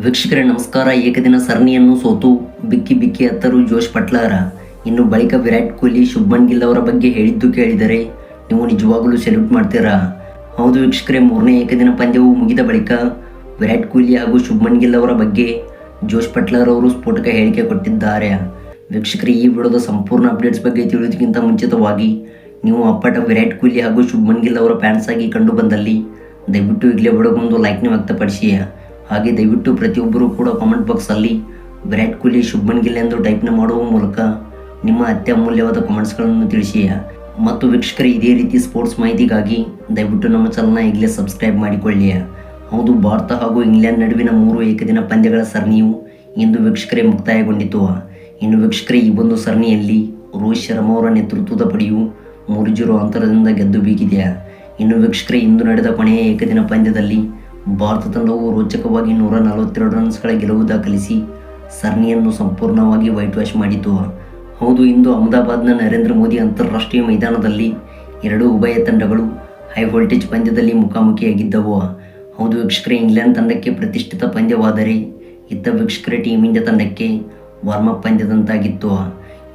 ವೀಕ್ಷಕರೇ, ನಮಸ್ಕಾರ. ಏಕದಿನ ಸರಣಿಯನ್ನು ಸೋತು ಬಿಕ್ಕಿ ಬಿಕ್ಕಿ ಹತ್ತರು ಜೋಶ್ ಪಟ್ಲಾರ. ಇನ್ನು ಬಳಿಕ ವಿರಾಟ್ ಕೊಹ್ಲಿ ಶುಭ್ಮನ್ ಗಿಲ್ ಅವರ ಬಗ್ಗೆ ಹೇಳಿದ್ದು ಕೇಳಿದರೆ ನೀವು ನಿಜವಾಗಲೂ ಸೆಲ್ಯೂಟ್ ಮಾಡ್ತೀರಾ? ಹೌದು ವೀಕ್ಷಕರೇ, ಮೂರನೇ ಏಕದಿನ ಪಂದ್ಯವು ಮುಗಿದ ಬಳಿಕ ವಿರಾಟ್ ಕೊಹ್ಲಿ ಹಾಗೂ ಶುಭ್ಮನ್ ಗಿಲ್ ಅವರ ಬಗ್ಗೆ ಜೋಶ್ ಪಟ್ಲರ್ ಅವರು ಸ್ಫೋಟಕ ಹೇಳಿಕೆ ಕೊಟ್ಟಿದ್ದಾರೆ. ವೀಕ್ಷಕರೇ, ಈ ವಿಡಿಯೋದ ಸಂಪೂರ್ಣ ಅಪ್ಡೇಟ್ಸ್ ಬಗ್ಗೆ ತಿಳಿಯೋದಕ್ಕಿಂತ ಮುಂಚಿತವಾಗಿ ನೀವು ಅಪ್ಪಟ ವಿರಾಟ್ ಕೊಹ್ಲಿ ಹಾಗೂ ಶುಭ್ಮನ್ ಗಿಲ್ ಅವರ ಫ್ಯಾನ್ಸ್ ಆಗಿ ಕಂಡು ಬಂದಲ್ಲಿ ದಯವಿಟ್ಟು ಈಗಲೇ ವಿಡಿಯೋಗೊಂದು ಲೈಕ್ನ ವ್ಯಕ್ತಪಡಿಸಿ. ಹಾಗೆ ದಯವಿಟ್ಟು ಪ್ರತಿಯೊಬ್ಬರೂ ಕೂಡ ಕಾಮೆಂಟ್ ಬಾಕ್ಸಲ್ಲಿ ವಿರಾಟ್ ಕೊಹ್ಲಿ, ಶುಭ್ಮನ್ ಗಿಲ್ ಎಂದು ಟೈಪ್ನ ಮಾಡುವ ಮೂಲಕ ನಿಮ್ಮ ಅತ್ಯಮೂಲ್ಯವಾದ ಕಾಮೆಂಟ್ಸ್ಗಳನ್ನು ತಿಳಿಸಿ. ಮತ್ತು ವೀಕ್ಷಕರೇ, ಇದೇ ರೀತಿ ಸ್ಪೋರ್ಟ್ಸ್ ಮಾಹಿತಿಗಾಗಿ ದಯವಿಟ್ಟು ನಮ್ಮ ಚಾನಲ್ನ ಈಗಲೇ ಸಬ್ಸ್ಕ್ರೈಬ್ ಮಾಡಿಕೊಳ್ಳಿ. ಹೌದು, ಭಾರತ ಹಾಗೂ ಇಂಗ್ಲೆಂಡ್ ನಡುವಿನ ಮೂರು ಏಕದಿನ ಪಂದ್ಯಗಳ ಸರಣಿಯು ಇಂದು ವೀಕ್ಷಕರೇ ಮುಕ್ತಾಯಗೊಂಡಿತು. ಇನ್ನು ವೀಕ್ಷಕರೇ, ಈ ಒಂದು ಸರಣಿಯಲ್ಲಿ ರೋಹಿತ್ ಶರ್ಮಾ ಅವರ ನೇತೃತ್ವದ ಪಡೆಯು ಮೂರು ಜೀರೋ ಅಂತರದಿಂದ ಗೆದ್ದು ಬೀಗಿದೆಯಾ ಇನ್ನು ವೀಕ್ಷಕರೇ, ಇಂದು ನಡೆದ ಕೊನೆಯ ಏಕದಿನ ಪಂದ್ಯದಲ್ಲಿ ಭಾರತ ತಂಡವು ರೋಚಕವಾಗಿ ನೂರ ನಲವತ್ತೆರಡು ರನ್ಸ್ಗಳ ಗೆಲುವು ದಾಖಲಿಸಿ ಸರಣಿಯನ್ನು ಸಂಪೂರ್ಣವಾಗಿ ವೈಟ್ ವಾಶ್ ಮಾಡಿತು. ಹೌದು, ಇಂದು ಅಹಮದಾಬಾದ್ನ ನರೇಂದ್ರ ಮೋದಿ ಅಂತಾರಾಷ್ಟ್ರೀಯ ಮೈದಾನದಲ್ಲಿ ಎರಡು ಉಭಯ ತಂಡಗಳು ಹೈ ವೋಲ್ಟೇಜ್ ಪಂದ್ಯದಲ್ಲಿ ಮುಖಾಮುಖಿಯಾಗಿದ್ದವು. ಹೌದು ವೀಕ್ಷಕರೇ, ಇಂಗ್ಲೆಂಡ್ ತಂಡಕ್ಕೆ ಪ್ರತಿಷ್ಠಿತ ಪಂದ್ಯವಾದರೆ ಇತ್ತ ವೀಕ್ಷಕರೇ ಟೀಮ್ ಇಂಡಿಯಾ ತಂಡಕ್ಕೆ ವಾರ್ಮ್ ಅಪ್ ಪಂದ್ಯದಂತಾಗಿತ್ತು.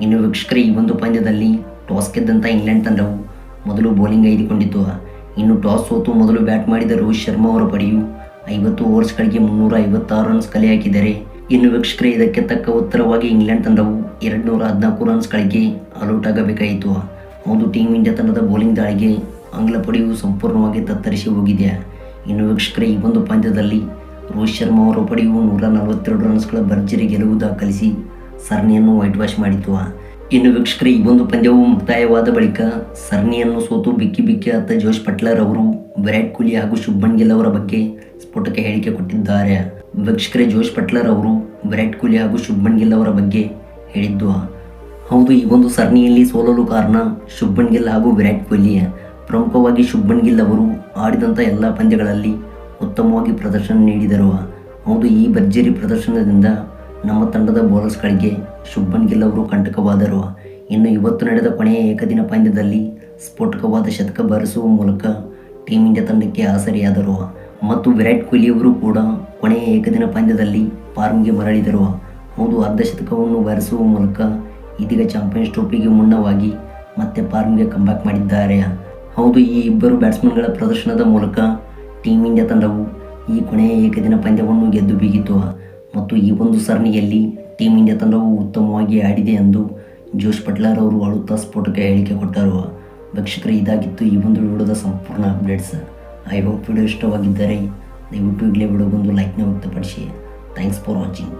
ಇನ್ನು ವೀಕ್ಷಕರೇ, ಈ ಒಂದು ಪಂದ್ಯದಲ್ಲಿ ಟಾಸ್ ಗೆದ್ದಂಥ ಇಂಗ್ಲೆಂಡ್ ತಂಡವು ಮೊದಲು ಬೌಲಿಂಗ್ ಆಯ್ದುಕೊಂಡಿತು. ಇನ್ನು ಟಾಸ್ ಸೋತು ಮೊದಲು ಬ್ಯಾಟ್ ಮಾಡಿದ ರೋಹಿತ್ ಶರ್ಮಾ ಅವರ ಪಡೆಯು ಐವತ್ತು ಓವರ್ಸ್ಗಳಿಗೆ ಮುನ್ನೂರ ಐವತ್ತಾರು ರನ್ಸ್ ಕಲೆ ಹಾಕಿದರೆ. ಇನ್ನು ವೀಕ್ಷಕರೇ, ಇದಕ್ಕೆ ತಕ್ಕ ಉತ್ತರವಾಗಿ ಇಂಗ್ಲೆಂಡ್ ತಂಡವು ಎರಡು ನೂರ ಹದಿನಾಲ್ಕು ರನ್ಸ್ಗಳಿಗೆ ಆಲ್ಔಟ್ ಆಗಬೇಕಾಯಿತು. ಹೌದು ಟೀಮ್ ಇಂಡಿಯಾ ತಂಡದ ಬೌಲಿಂಗ್ ದಾಳಿಗೆ ಆಂಗ್ಲ ಪಡೆಯು ಸಂಪೂರ್ಣವಾಗಿ ತತ್ತರಿಸಿ ಹೋಗಿದೆ. ಇನ್ನು ವೀಕ್ಷಕರೇ, ಈ ಒಂದು ಪಂದ್ಯದಲ್ಲಿ ರೋಹಿತ್ ಶರ್ಮಾ ಅವರ ಪಡೆಯು ನೂರ ನಲವತ್ತೆರಡು ರನ್ಸ್ಗಳ ಭರ್ಜರಿ ಗೆಲುವು ದಾಖಲಿಸಿ ಸರಣಿಯನ್ನು ವೈಟ್ ವಾಶ್ ಮಾಡಿತು. ಇನ್ನು ವೀಕ್ಷಕರೇ, ಈ ಒಂದು ಪಂದ್ಯವು ಮುಕ್ತಾಯವಾದ ಬಳಿಕ ಸರಣಿಯನ್ನು ಸೋತು ಬಿಕ್ಕಿ ಬಿಕ್ಕಿ ಆತ ಜೋಶ್ ಪಟ್ಲರ್ ಅವರು, ವಿರಾಟ್ ಕೊಹ್ಲಿ ಹಾಗೂ ಶುಭ್ಮನ್ ಗಿಲ್ ಅವರ ಬಗ್ಗೆ ಸ್ಫೋಟಕ ಹೇಳಿಕೆ ಕೊಟ್ಟಿದ್ದಾರೆ. ವೀಕ್ಷಕರೇ, ಜೋಶ್ ಪಟ್ಲರ್ ಅವರು, ವಿರಾಟ್ ಕೊಹ್ಲಿ ಹಾಗೂ ಶುಭ್ಮನ್ ಗಿಲ್ ಅವರ ಬಗ್ಗೆ ಹೇಳಿದ್ದು, ಹೌದು, ಈ ಒಂದು ಸರಣಿಯಲ್ಲಿ ಸೋಲಲು ಕಾರಣ ಶುಭ್ಮನ್ ಗಿಲ್ ಹಾಗೂ ವಿರಾಟ್ ಕೊಹ್ಲಿ. ಪ್ರಮುಖವಾಗಿ ಶುಭ್ಮನ್ ಗಿಲ್ ಅವರು ಆಡಿದಂಥ ಎಲ್ಲ ಪಂದ್ಯಗಳಲ್ಲಿ ಉತ್ತಮವಾಗಿ ಪ್ರದರ್ಶನ ನೀಡಿದರು. ಹೌದು, ಈ ಭರ್ಜರಿ ಪ್ರದರ್ಶನದಿಂದ ನಮ್ಮ ತಂಡದ ಬೌಲರ್ಸ್ಗಳಿಗೆ ಶುಭನ್ ಗಿಲ್ ಅವರು ಕಂಟಕವಾದರು ಇನ್ನು ಇವತ್ತು ನಡೆದ ಕೊನೆಯ ಏಕದಿನ ಪಂದ್ಯದಲ್ಲಿ ಸ್ಫೋಟಕವಾದ ಶತಕ ಬಾರಿಸುವ ಮೂಲಕ ಟೀಮ್ ಇಂಡಿಯಾ ತಂಡಕ್ಕೆ ಆಸರಿಯಾದರು ಮತ್ತು ವಿರಾಟ್ ಕೊಹ್ಲಿ ಅವರು ಕೂಡ ಕೊನೆಯ ಏಕದಿನ ಪಂದ್ಯದಲ್ಲಿ ಫಾರ್ಮ್ಗೆ ಮರಳಿದರು ಹೌದು, ಅರ್ಧ ಶತಕವನ್ನು ಬಾರಿಸುವ ಮೂಲಕ ಇದೀಗ ಚಾಂಪಿಯನ್ಸ್ ಟ್ರೋಫಿಗೆ ಮುನ್ನವಾಗಿ ಮತ್ತೆ ಫಾರ್ಮ್ಗೆ ಕಂಬ್ಯಾಕ್ ಮಾಡಿದ್ದಾರೆ. ಹೌದು, ಈ ಇಬ್ಬರು ಬ್ಯಾಟ್ಸ್ಮನ್ಗಳ ಪ್ರದರ್ಶನದ ಮೂಲಕ ಟೀಮ್ ಇಂಡಿಯಾ ತಂಡವು ಈ ಕೊನೆಯ ಏಕದಿನ ಪಂದ್ಯವನ್ನು ಗೆದ್ದು ಬೀಗಿತು ಮತ್ತು ಈ ಒಂದು ಸರಣಿಯಲ್ಲಿ ಟೀಮ್ ಇಂಡಿಯಾ ತಂಡವು ಉತ್ತಮವಾಗಿ ಆಡಿದೆ ಎಂದು ಜೋಶ್ ಪಟ್ಲರ್ ಅವರು ಅಳುತ್ತಾ ಸ್ಫೋಟಕ ಹೇಳಿಕೆ ಕೊಟ್ಟರು. ವೀಕ್ಷಕರು, ಇದಾಗಿತ್ತು ಈ ಒಂದು ವಿಡಿಯೋದ ಸಂಪೂರ್ಣ ಅಪ್ಡೇಟ್ಸ್. ಐ ಹೋಪ್ ವಿಡಿಯೋ ಇಷ್ಟವಾಗಿದ್ದರೆ ದಯವಿಟ್ಟು ಈಗಲೇ ವಿಡಿಯೋಗೊಂದು ಲೈಕ್ನ ವ್ಯಕ್ತಪಡಿಸಿ. Thanks for watching